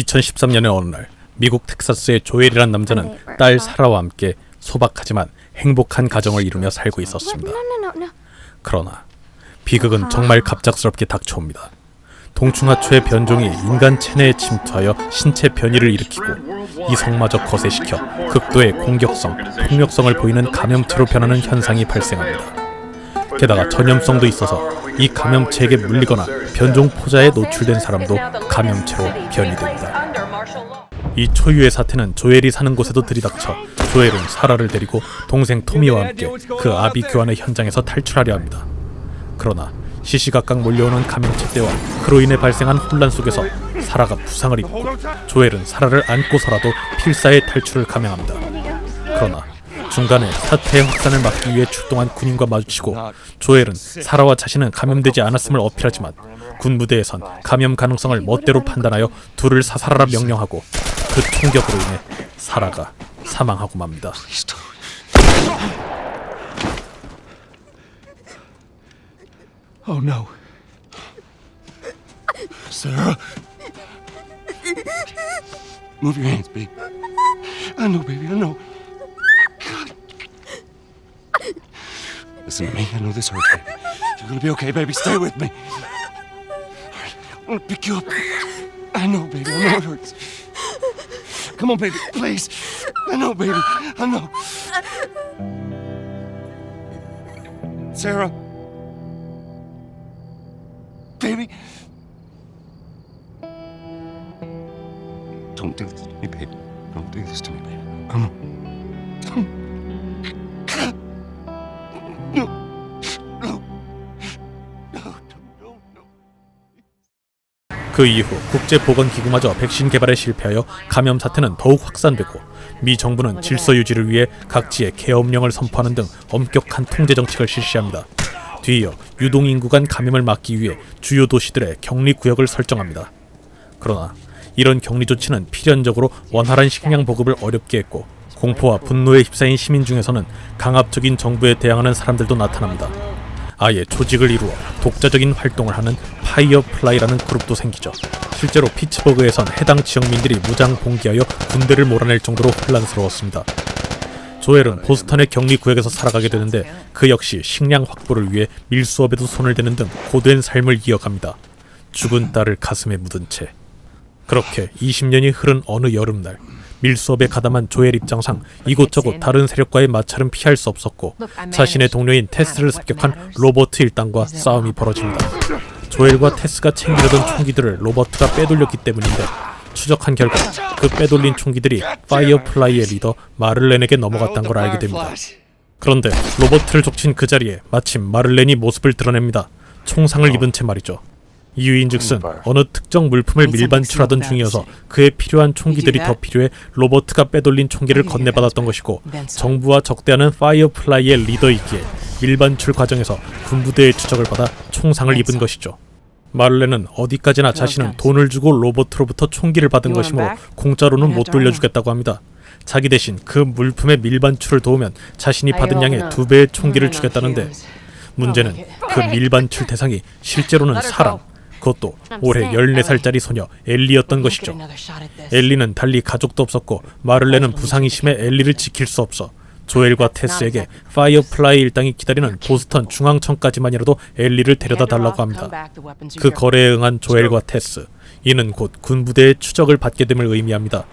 2013년의 어느 날 미국 텍사스의 조엘이란 남자는 딸 사라와 함께 소박하지만 행복한 가정을 이루며 살고 있었습니다. 그러나 비극은 정말 갑작스럽게 닥쳐옵니다. 동충하초의 변종이 인간 체내에 침투하여 신체 변이를 일으키고 이성마저 거세시켜 극도의 공격성, 폭력성을 보이는 감염체로 변하는 현상이 발생합니다. 게다가 전염성도 있어서 이 감염체에게 물리거나 변종 포자에 노출된 사람도 감염체로 변이됩니다. 이 초유의 사태는 조엘이 사는 곳에도 들이닥쳐 조엘은 사라를 데리고 동생 토미와 함께 그 아비 교환의 현장에서 탈출하려 합니다. 그러나 시시각각 몰려오는 감염체 때와 그로 인해 발생한 혼란 속에서 사라가 부상을 입고 조엘은 사라를 안고서라도 필사의 탈출을 감행합니다. 그러나 중간에 사태의 확산을 막기 위해 출동한 군인과 마주치고 조엘은 사라와 자신은 감염되지 않았음을 어필하지만 군 무대에선 감염 가능성을 멋대로 판단하여 둘을 사살하라 명령하고 그 총격으로 인해 사라가 사망하고 맙니다. Oh no. Sarah. Move your hands, baby. I know, baby, I know. Listen to me. I know this hurts, baby. You're gonna be okay, baby. Stay with me. I'm gonna pick you up. I know, baby. I know it hurts. Come on, baby, please. I know, baby. I know. Sarah. Baby. Don't do this to me, baby. Don't do this to me, baby. Come on. No. 그 이후 국제보건기구마저 백신 개발에 실패하여 감염 사태는 더욱 확산되고 미 정부는 질서 유지를 위해 각지에 계엄령을 선포하는 등 엄격한 통제 정책을 실시합니다. 뒤이어 유동인구 간 감염을 막기 위해 주요 도시들의 격리 구역을 설정합니다. 그러나 이런 격리 조치는 필연적으로 원활한 식량 보급을 어렵게 했고 공포와 분노에 휩싸인 시민 중에서는 강압적인 정부에 대항하는 사람들도 나타납니다. 아예 조직을 이루어 독자적인 활동을 하는 파이어 플라이라는 그룹도 생기죠. 실제로 피츠버그에선 해당 지역민들이 무장 봉기하여 군대를 몰아낼 정도로 혼란스러웠습니다. 조엘은 보스턴의 격리 구역에서 살아가게 되는데 그 역시 식량 확보를 위해 밀수업에도 손을 대는 등 고된 삶을 이어갑니다. 죽은 딸을 가슴에 묻은 채. 그렇게 20년이 흐른 어느 여름날 밀수업에 가담한 조엘 입장상 이곳저곳 다른 세력과의 마찰은 피할 수 없었고 자신의 동료인 테스를 습격한 로버트 일당과 싸움이 벌어집니다. 조엘과 테스가 챙기려던 총기들을 로버트가 빼돌렸기 때문인데 추적한 결과 그 빼돌린 총기들이 파이어플라이의 리더 마를렌에게 넘어갔단 걸 알게 됩니다. 그런데 로버트를 족친 그 자리에 마침 마를렌이 모습을 드러냅니다. 총상을 입은 채 말이죠. 이유인즉슨 어느 특정 물품을 밀반출하던 중이어서 그에 필요한 총기들이 더 필요해 로버트가 빼돌린 총기를 건네받았던 것이고 정부와 적대하는 파이어플라이의 리더이기에 밀반출 과정에서 군부대의 추적을 받아 총상을 입은 것이죠. 마를렌은 어디까지나 자신은 돈을 주고 로버트로부터 총기를 받은 것이므로 공짜로는 못 돌려주겠다고 합니다. 자기 대신 그 물품의 밀반출을 도우면 자신이 받은 양의 두 배의 총기를 주겠다는데 문제는 그 밀반출 대상이 실제로는 사람, 그것도 올해 14살짜리 소녀 엘리였던 것이죠. 엘리는 달리 가족도 없었고 마를렌은 부상이 심해 엘리를 지킬 수 없어 조엘과 테스에게 파이어플라이 일당이 기다리는 보스턴 중앙청까지만이라도 엘리를 데려다 달라고 합니다. 그 거래에 응한 조엘과 테스 이는 곧 군부대의 추적을 받게 됨을 의미합니다.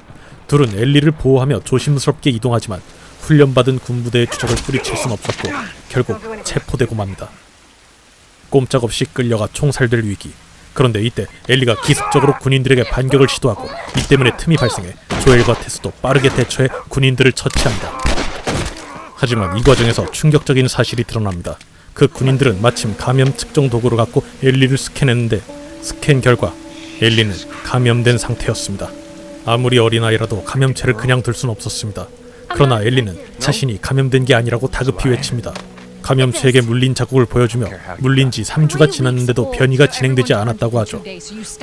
둘은 엘리를 보호하며 조심스럽게 이동하지만 훈련받은 군부대의 추적을 뿌리칠 순 없었고 결국 체포되고 맙니다. 꼼짝없이 끌려가 총살될 위기. 그런데 이때 엘리가 기습적으로 군인들에게 반격을 시도하고 이 때문에 틈이 발생해 조엘과 테스도 빠르게 대처해 군인들을 처치합니다. 하지만 이 과정에서 충격적인 사실이 드러납니다. 그 군인들은 마침 감염 측정 도구를 갖고 엘리를 스캔했는데 스캔 결과 엘리는 감염된 상태였습니다. 아무리 어린아이라도 감염체를 그냥 둘 순 없었습니다. 그러나 엘리는 자신이 감염된 게 아니라고 다급히 외칩니다. 감염체에게 물린 자국을 보여주며 물린 지 3주가 지났는데도 변이가 진행되지 않았다고 하죠.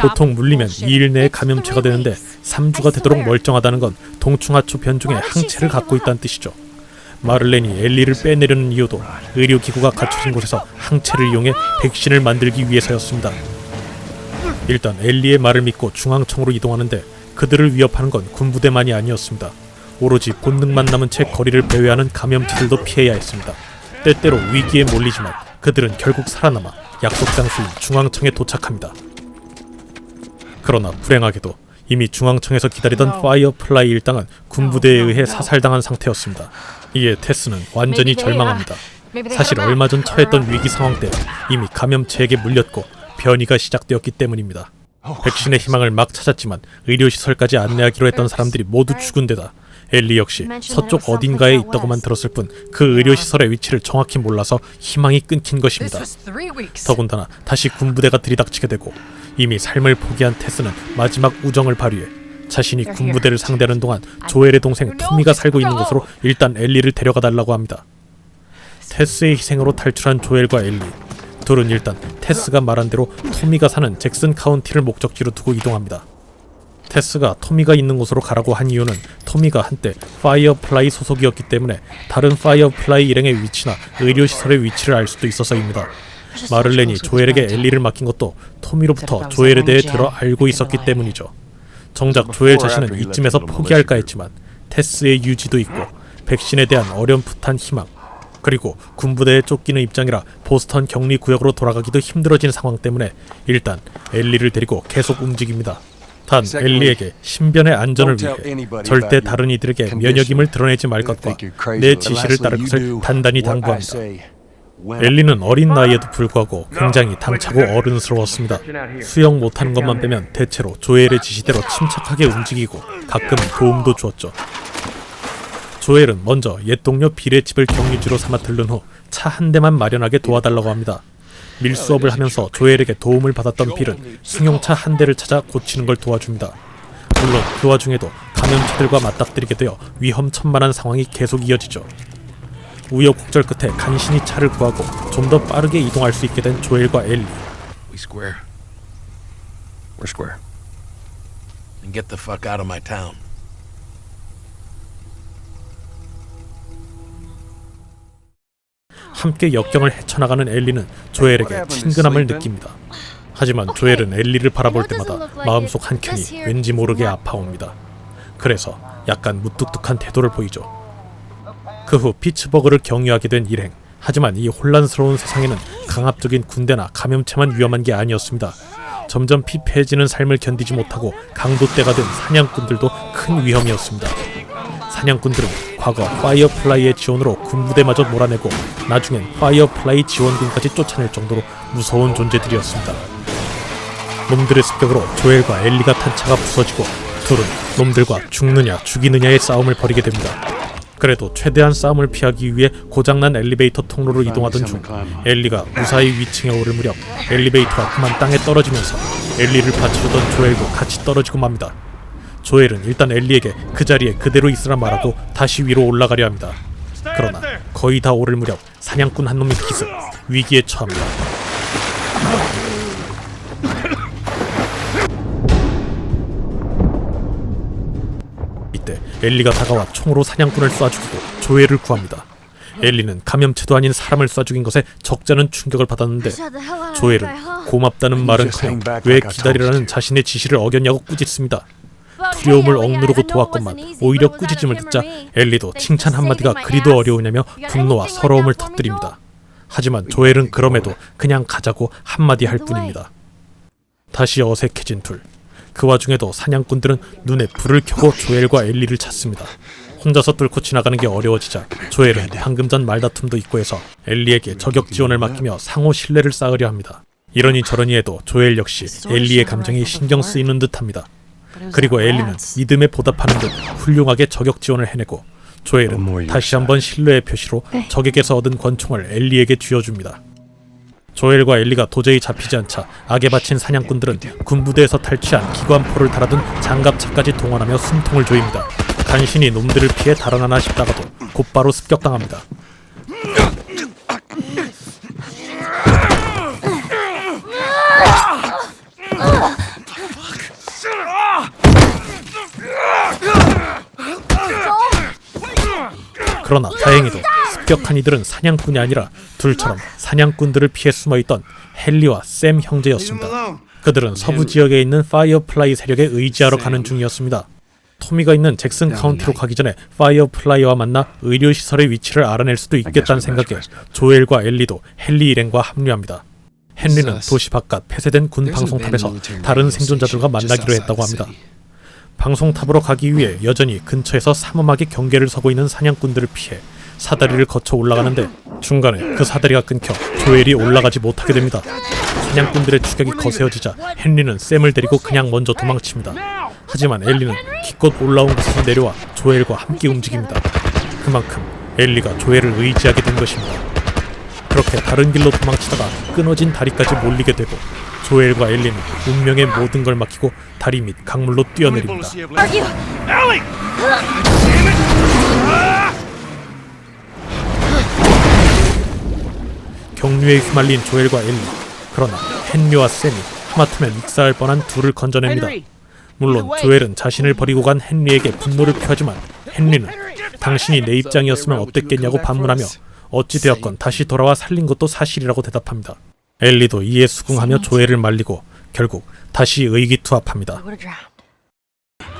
보통 물리면 2일 내에 감염체가 되는데 3주가 되도록 멀쩡하다는 건 동충하초 변종의 항체를 갖고 있다는 뜻이죠. 마를렌이 엘리를 빼내려는 이유도 의료기구가 갖춰진 곳에서 항체를 이용해 백신을 만들기 위해서였습니다. 일단 엘리의 말을 믿고 중앙청으로 이동하는데 그들을 위협하는 건 군부대만이 아니었습니다. 오로지 본능만 남은 채 거리를 배회하는 감염체들도 피해야 했습니다. 때때로 위기에 몰리지만 그들은 결국 살아남아 약속 장소인 중앙청에 도착합니다. 그러나 불행하게도 이미 중앙청에서 기다리던 파이어플라이 일당은 군부대에 의해 사살당한 상태였습니다. 이에 테스는 완전히 절망합니다. 사실 얼마 전 처했던 위기 상황 때 이미 감염체에게 물렸고 변이가 시작되었기 때문입니다. 백신의 희망을 막 찾았지만 의료시설까지 안내하기로 했던 사람들이 모두 죽은 데다 엘리 역시 서쪽 어딘가에 있다고만 들었을 뿐 그 의료시설의 위치를 정확히 몰라서 희망이 끊긴 것입니다. 더군다나 다시 군부대가 들이닥치게 되고 이미 삶을 포기한 테스는 마지막 우정을 발휘해 자신이 군부대를 상대하는 동안 조엘의 동생 토미가 살고 있는 곳으로 일단 엘리를 데려가 달라고 합니다. 테스의 희생으로 탈출한 조엘과 엘리 둘은 일단 테스가 말한 대로 토미가 사는 잭슨 카운티를 목적지로 두고 이동합니다. 테스가 토미가 있는 곳으로 가라고 한 이유는 토미가 한때 파이어플라이 소속이었기 때문에 다른 파이어플라이 일행의 위치나 의료시설의 위치를 알 수도 있어서입니다. 마를렌이 조엘에게 엘리를 맡긴 것도 토미로부터 조엘에 대해 들어 알고 있었기 때문이죠. 정작 조엘 자신은 이쯤에서 포기할까 했지만 테스의 유지도 있고 백신에 대한 어렴풋한 희망 그리고 군부대에 쫓기는 입장이라 보스턴 격리 구역으로 돌아가기도 힘들어진 상황 때문에 일단 엘리를 데리고 계속 움직입니다. 단 엘리에게 신변의 안전을 위해 절대 다른 이들에게 면역임을 드러내지 말 것과 내 지시를 따를 것을 단단히 당부합니다. 엘리는 어린 나이에도 불구하고 굉장히 당차고 어른스러웠습니다. 수영 못하는 것만 빼면 대체로 조엘의 지시대로 침착하게 움직이고 가끔 도움도 주었죠. 조엘은 먼저 옛 동료 빌의 집을 격리지로 삼아 들른 후 차 한 대만 마련하게 도와달라고 합니다. 밀수업을 하면서 조엘에게 도움을 받았던 빌은 승용차 한 대를 찾아 고치는 걸 도와줍니다. 물론 그 와중에도 감염체들과 맞닥뜨리게 되어 위험천만한 상황이 계속 이어지죠. 우여곡절 끝에 간신히 차를 구하고 좀 더 빠르게 이동할 수 있게 된 조엘과 엘리. We're square. and get the fuck out of my town. 함께 역경을 헤쳐나가는 엘리는 조엘에게 친근함을 느낍니다. 하지만 조엘은 엘리를 바라볼 때마다 마음속 한켠이 왠지 모르게 아파옵니다. 그래서 약간 무뚝뚝한 태도를 보이죠. 그 후 피츠버그를 경유하게 된 일행. 하지만 이 혼란스러운 세상에는 강압적인 군대나 감염체만 위험한 게 아니었습니다. 점점 피폐해지는 삶을 견디지 못하고 강도떼가 된 사냥꾼들도 큰 위험이었습니다. 사냥꾼들은 과거 파이어플라이의 지원으로 군부대마저 몰아내고 나중엔 파이어플라이 지원군까지 쫓아낼 정도로 무서운 존재들이었습니다. 놈들의 습격으로 조엘과 엘리가 탄 차가 부서지고 둘은 놈들과 죽느냐 죽이느냐의 싸움을 벌이게 됩니다. 그래도 최대한 싸움을 피하기 위해 고장난 엘리베이터 통로로 이동하던 중 엘리가 무사히 위층에 오를 무렵 엘리베이터가 그만 땅에 떨어지면서 엘리를 받쳐주던 조엘도 같이 떨어지고 맙니다. 조엘은 일단 엘리에게 그 자리에 그대로 있으라 말하고 다시 위로 올라가려 합니다. 그러나 거의 다 오를 무렵 사냥꾼 한 놈이 기습 위기에 처합니다. 이때 엘리가 다가와 총으로 사냥꾼을 쏴 죽이고 조엘을 구합니다. 엘리는 감염체도 아닌 사람을 쏴 죽인 것에 적잖은 충격을 받았는데 조엘은 고맙다는 말은커녕 왜 기다리라는 자신의 지시를 어겼냐고 꾸짖습니다. 두려움을 억누르고 도왔건만 오히려 꾸짖음을 듣자 엘리도 칭찬 한마디가 그리도 어려우냐며 분노와 서러움을 터뜨립니다. 하지만 조엘은 그럼에도 그냥 가자고 한마디 할 뿐입니다. 다시 어색해진 둘. 그 와중에도 사냥꾼들은 눈에 불을 켜고 조엘과 엘리를 찾습니다. 혼자서 뚫고 지나가는 게 어려워지자 조엘은 방금 전 말다툼도 있고 해서 엘리에게 저격 지원을 맡기며 상호 신뢰를 쌓으려 합니다. 이러니 저러니 해도 조엘 역시 엘리의 감정이 신경 쓰이는 듯합니다. 그리고 엘리는 믿음에 보답하는 듯 훌륭하게 저격 지원을 해내고 조엘은 다시 한번 신뢰의 표시로 적에게서 얻은 권총을 엘리에게 쥐어줍니다. 조엘과 엘리가 도저히 잡히지 않자 악에 바친 사냥꾼들은 군부대에서 탈취한 기관포를 달아둔 장갑차까지 동원하며 숨통을 조입니다. 간신히 놈들을 피해 달아나나 싶다가도 곧바로 습격당합니다. 그러나 다행히도 습격한 이들은 사냥꾼이 아니라 둘처럼 사냥꾼들을 피해 숨어있던 헨리와 샘 형제였습니다. 그들은 서부 지역에 있는 파이어플라이 세력에 의지하러 가는 중이었습니다. 토미가 있는 잭슨 카운티로 가기 전에 파이어플라이와 만나 의료시설의 위치를 알아낼 수도 있겠다는 생각에 조엘과 엘리도 헨리 일행과 합류합니다. 헨리는 도시 바깥 폐쇄된 군 방송탑에서 다른 생존자들과 만나기로 했다고 합니다. 방송탑으로 가기 위해 여전히 근처에서 삼엄하게 경계를 서고 있는 사냥꾼들을 피해 사다리를 거쳐 올라가는데 중간에 그 사다리가 끊겨 조엘이 올라가지 못하게 됩니다. 사냥꾼들의 추격이 거세어지자 헨리는 샘을 데리고 그냥 먼저 도망칩니다. 하지만 엘리는 기껏 올라온 곳에서 내려와 조엘과 함께 움직입니다. 그만큼 엘리가 조엘을 의지하게 된 것입니다. 그렇게 다른 길로 도망치다가 끊어진 다리까지 몰리게 되고 조엘과 엘리는 운명의 모든 걸 맡기고 다리 밑 강물로 뛰어내립니다. 경류에 휘말린 조엘과 엘리. 그러나 헨리와 샘이 하마터면 익사할 뻔한 둘을 건져냅니다. 물론 조엘은 자신을 버리고 간 헨리에게 분노를 표하지만 헨리는 당신이 내 입장이었으면 어땠겠냐고 반문하며 어찌되었건 다시 돌아와 살린 것도 사실이라고 대답합니다. 엘리도 이에 수긍하며 조엘을 말리고 결국 다시 의기투합합니다.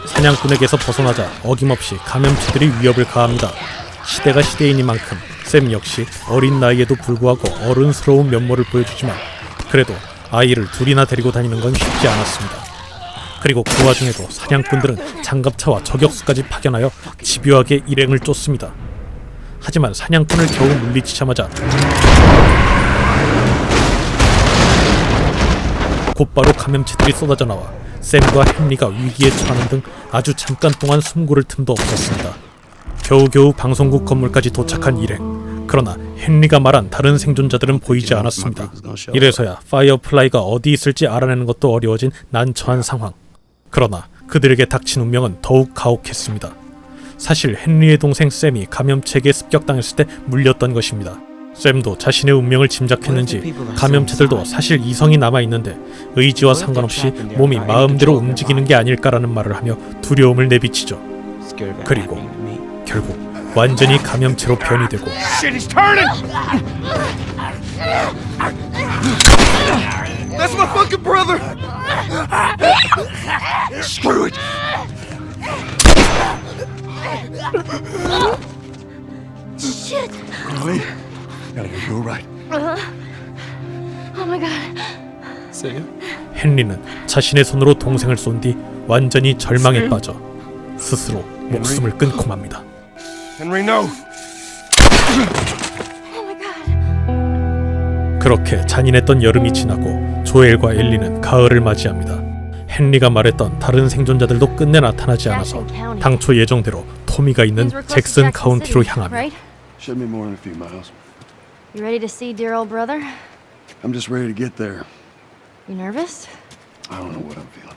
사냥꾼에게서 벗어나자 어김없이 감염체들이 위협을 가합니다. 시대가 시대이니만큼 샘 역시 어린 나이에도 불구하고 어른스러운 면모를 보여주지만 그래도 아이를 둘이나 데리고 다니는 건 쉽지 않았습니다. 그리고 그 와중에도 사냥꾼들은 장갑차와 저격수까지 파견하여 집요하게 일행을 쫓습니다. 하지만 사냥꾼을 겨우 물리치자마자 곧바로 감염체들이 쏟아져 나와 샘과 헨리가 위기에 처하는 등 아주 잠깐 동안 숨고를 틈도 없었습니다. 겨우겨우 방송국 건물까지 도착한 일행. 그러나 헨리가 말한 다른 생존자들은 보이지 않았습니다. 이래서야 파이어플라이가 어디 있을지 알아내는 것도 어려워진 난처한 상황. 그러나 그들에게 닥친 운명은 더욱 가혹했습니다. 사실 헨리의 동생 샘이 감염체에게 습격당했을 때 물렸던 것입니다. 샘도 자신의 운명을 짐작했는지 감염체들도 사실 이성이 남아 있는데 의지와 상관없이 몸이 마음대로 움직이는 게 아닐까라는 말을 하며 두려움을 내비치죠. 그리고 결국 완전히 감염체로 변이 되고 My? Oh. 헨리는 자신의 손으로 동생을 쏜 뒤 완전히 절망에 빠져 스스로 목숨을 끊고 맙니다. Henry, no! Oh my god. 그렇게 잔인했던 여름이 지나고 조엘과 엘리는 가을을 맞이합니다. 헨리가 말했던 다른 생존자들도 끝내 나타나지 않아서 당초 예정대로 토미가 있는 잭슨 카운티로 향합니다. Right? Should be more in a few miles. You ready to see dear old brother? I'm just ready to get there. You nervous? I don't know what I'm feeling.